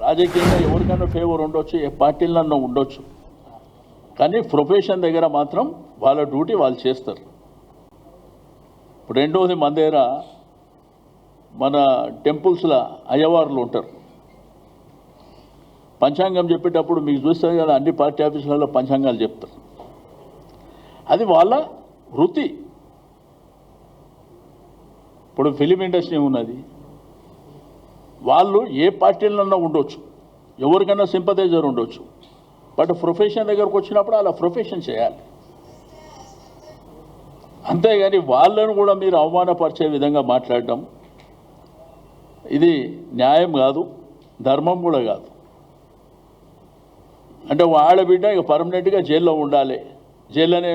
రాజకీయంగా ఎవరికైనా ఫేవర్ ఉండొచ్చు ఏ పార్టీలన్నా ఉండొచ్చు. కానీ ప్రొఫెషన్ దగ్గర మాత్రం వాళ్ళ డ్యూటీ వాళ్ళు చేస్తారు. ఇప్పుడు రెండవది మన దగ్గర మన టెంపుల్స్లో అయ్యవార్లు ఉంటారు. పంచాంగం చెప్పేటప్పుడు మీకు చూస్తే కదా అన్ని పార్టీ ఆఫీసులలో పంచాంగాలు చెప్తారు. అది వాళ్ళ వృత్తి. ఇప్పుడు ఫిలిం ఇండస్ట్రీ ఉన్నది. వాళ్ళు ఏ పార్టీలన్నా ఉండొచ్చు. ఎవరికైనా సింపథైజర్ ఉండొచ్చు. బట్ ప్రొఫెషన్ దగ్గరకు వచ్చినప్పుడు అలా ప్రొఫెషన్ చేయాలి. అంతేగాని వాళ్ళను కూడా మీరు అవమానపరిచే విధంగా మాట్లాడడం ఇది న్యాయం కాదు ధర్మం కూడా కాదు. అంటే ఆడబిడ్డ ఇక పర్మనెంట్గా జైల్లో ఉండాలి. జైల్లోనే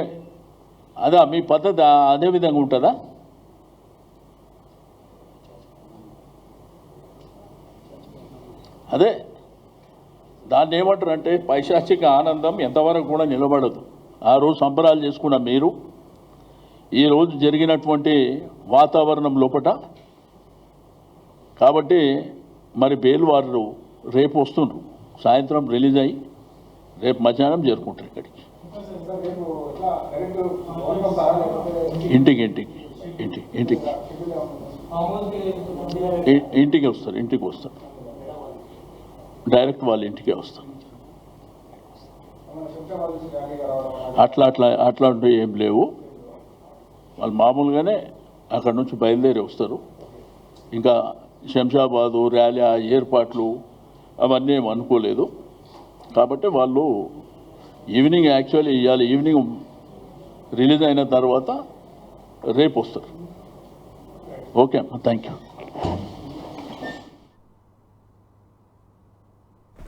అదా మీ పద్ధతి అదే విధంగా ఉంటుందా? అదే దాన్ని ఏమంటారు అంటే పైశాచిక ఆనందం ఎంతవరకు కూడా నిలబడదు. ఆ రోజు సంబరాలు చేసుకున్న మీరు ఈ రోజు జరిగినటువంటి వాతావరణం లోపట కాబట్టి మరి బెయిల్ వారు రేపు వస్తుండ్రు. సాయంత్రం రిలీజ్ అయ్యి రేపు మధ్యాహ్నం చేరుకుంటారు ఇక్కడికి. ఇంటికి ఇంటికి ఇంటికి ఇంటికి. ఇంటికి వస్తారు ఇంటికి వస్తారు. డైరెక్ట్ వాళ్ళ ఇంటికే వస్తారు అట్లా అట్లా అట్లాంటివి ఏం లేవు. వాళ్ళు మామూలుగానే అక్కడ నుంచి బయలుదేరి వస్తారు. ఇంకా శంషాబాదు ర్యాలీ ఆ ఏర్పాట్లు అవన్నీ ఏం అనుకోలేదు. కాబట్టి వాళ్ళు ఈవినింగ్ యాక్చువల్లీ ఇవాళ ఈవినింగ్ రిలీజ్ అయిన తర్వాత రేపు వస్తారు. ఓకే అమ్మా థ్యాంక్ యూ.